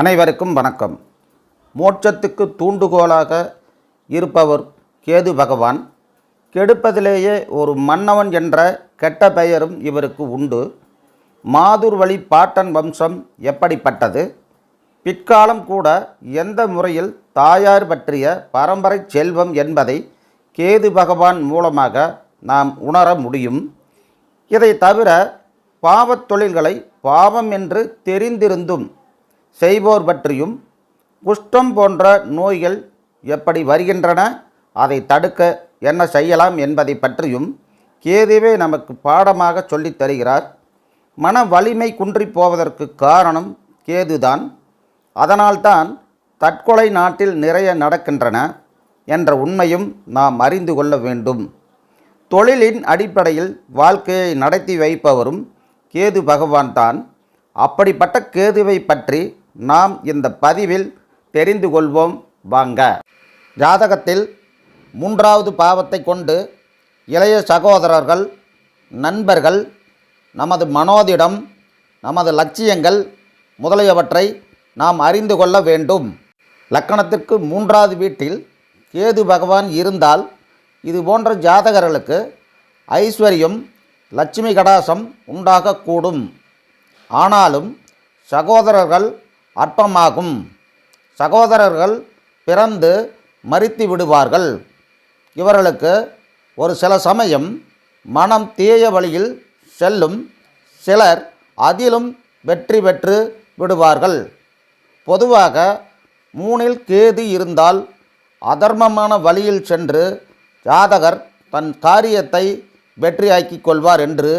அனைவருக்கும் வணக்கம். மோட்சத்துக்கு தூண்டுகோலாக இருப்பவர் கேது பகவான். கெடுப்பதிலேயே ஒரு மன்னவன் என்ற கெட்ட பெயரும் இவருக்கு உண்டு. மாதுர்வழி பாட்டன் வம்சம் எப்படிப்பட்டது? பிற்காலம் கூட எந்த முறையில் தாயார் பற்றிய பரம்பரை செல்வம் என்பதை கேது பகவான் மூலமாக நாம் உணர முடியும். இதை தவிர பாவத் தொழில்களை பாவம் என்று தெரிந்திருந்தும் செய்வோர் பற்றியும் குஷ்டம் போன்ற நோய்கள் எப்படி வருகின்றன அதை தடுக்க என்ன செய்யலாம் என்பதை பற்றியும் கேதுவே நமக்கு பாடமாக சொல்லித் தருகிறார். மன வலிமை குன்றி போவதற்கு காரணம் கேதுதான். அதனால்தான் தற்கொலை நாட்டில் நிறைய நடக்கின்றன என்ற உண்மையும் நாம் அறிந்து கொள்ள வேண்டும். தொழிலின் அடிப்படையில் வாழ்க்கையை நடத்தி வைப்பவரும் கேது பகவான் தான் அப்படிப்பட்ட கேதுவை பற்றி நாம் இந்த பதிவில் தெரிந்து கொள்வோம். வாங்க. ஜாதகத்தில் மூன்றாவது பாவத்தை கொண்டு இளைய சகோதரர்கள் நண்பர்கள் நமது மனோதிடம் நமது லட்சியங்கள் முதலியவற்றை நாம் அறிந்து கொள்ள வேண்டும். லக்கணத்திற்கு மூன்றாவது வீட்டில் கேது பகவான் இருந்தால் இது போன்ற ஜாதகர்களுக்கு ஐஸ்வர்யம் லட்சுமி கடாசம் உண்டாகக்கூடும். ஆனாலும் சகோதரர்கள் அற்பமாகும். சகோதரர்கள் பிறந்து மறித்து விடுவார்கள். இவர்களுக்கு ஒரு சில சமயம் மனம் தீய வழியில் செல்லும் சிலர் அதிலும் வெற்றி பெற்று விடுவார்கள். பொதுவாக மூணில் கேது இருந்தால் அதர்மமான வழியில் சென்று ஜாதகர் தன் காரியத்தை வெற்றியாக்கிக் கொள்வார் என்று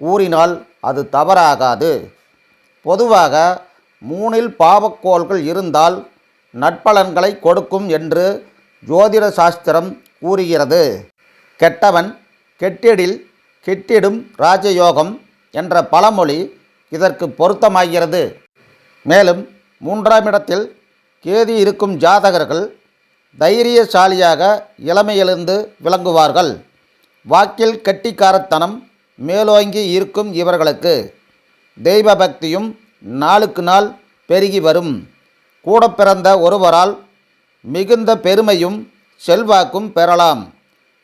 கூறினால் அது தவறாகாது. பொதுவாக மூணில் பாவக்கோள்கள் இருந்தால் நட்பலன்களை கொடுக்கும் என்று ஜோதிட சாஸ்திரம் கூறுகிறது. கெட்டவன் கெட்டிடில் கெட்டிடும் ராஜயோகம் என்ற பழமொழி இதற்கு பொருத்தமாகிறது. மேலும் மூன்றாம் இடத்தில் கேதி இருக்கும் ஜாதகர்கள் தைரியசாலியாக இளமையிலிருந்து விளங்குவார்கள். வாக்கில் கெட்டிக்காரத்தனம் மேலோங்கி இருக்கும் இவர்களுக்கு தெய்வ பக்தியும் நாளுக்கு நாள் பெருகி வரும். கூட பிறந்த ஒருவரால் மிகுந்த பெருமையும் செல்வாக்கும் பெறலாம்.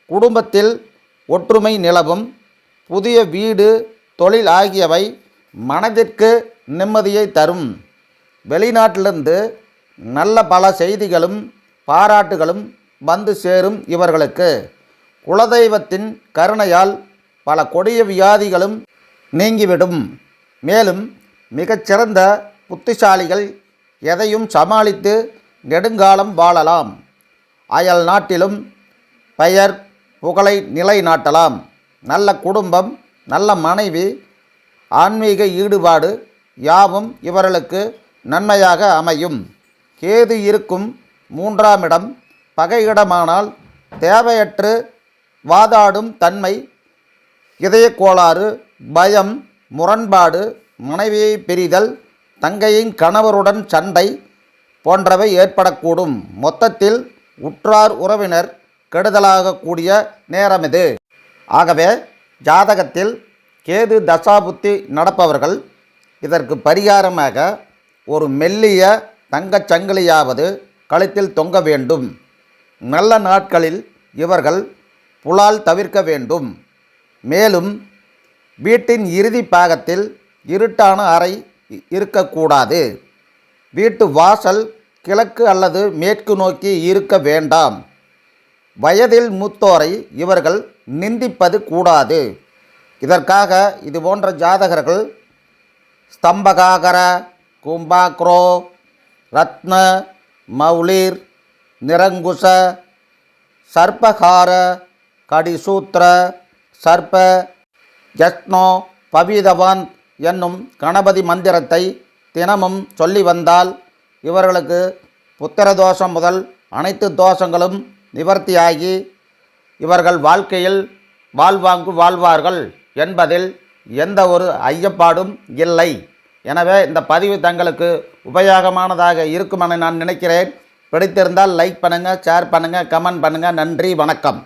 குடும்பத்தில் ஒற்றுமை நிலவும். புதிய வீடு தொழில் ஆகியவை மனதிற்கு நிம்மதியை தரும். வெளிநாட்டிலிருந்து நல்ல பல செய்திகளும் பாராட்டுகளும் வந்து சேரும் இவர்களுக்கு. குலதெய்வத்தின் கருணையால் பல கொடிய வியாதிகளும் நீங்கிவிடும். மேலும் மிகச்சிறந்த புத்திசாலிகள் எதையும் சமாளித்து நெடுங்காலம் வாழலாம். அயல் நாட்டிலும் பெயர் புகழை நிலைநாட்டலாம். நல்ல குடும்பம் நல்ல மனைவி ஆன்மீக ஈடுபாடு யாவும் இவர்களுக்கு நன்மையாக அமையும். கேது இருக்கும் மூன்றாம் இடம் பகையிடமானால் தேவையற்று வாதாடும் தன்மை. இதய கோளாறு பயம் முரண்பாடு மனைவியை பிரிதல் தங்கையின் கணவருடன் சண்டை போன்றவை ஏற்படக்கூடும். மொத்தத்தில் உற்றார் உறவினர் கெடுதலாகக்கூடிய நேரம் இது ஆகவே ஜாதகத்தில் கேது தசாபுத்தி நடப்பவர்கள் இதற்கு பரிகாரமாக ஒரு மெல்லிய தங்கச் சங்கிலியாவது கழுத்தில் தொங்க வேண்டும். நல்ல நாட்களில் இவர்கள் புலால் தவிர்க்க வேண்டும். மேலும் வீட்டின் இறுதி பாகத்தில் இருட்டான அறை இ- இருக்கக்கூடாது. வீட்டு வாசல் கிழக்கு அல்லது மேற்கு நோக்கி இருக்க வேண்டாம். வயதில் மூத்தோரை இவர்கள் நிந்திப்பது கூடாது. இதற்காக இது போன்ற ஜாதகர்கள் ஸ்தம்பகாகர கும்பாக்ரோ ரத்ன மௌலிர் நிரங்குச சர்ப்பகார கடிசூத்திர சர்ப்ப ஜஸ்னோ பவிதவான் என்னும் கணபதி மந்திரத்தை தினமும் சொல்லி வந்தால் இவர்களுக்கு புத்திர தோஷம் முதல் அனைத்து தோஷங்களும் நிவர்த்தியாகி இவர்கள் வாழ்க்கையில் வாழ்வாங்கு வாழ்வார்கள் என்பதில் எந்த ஒரு ஐயப்பாடும் இல்லை. எனவே இந்த பதிவு தங்களுக்கு உபயோகமானதாக இருக்கும் என நான் நினைக்கிறேன். பிடித்திருந்தால் லைக் பண்ணுங்கள் ஷேர் பண்ணுங்கள் கமெண்ட் பண்ணுங்கள் நன்றி வணக்கம்.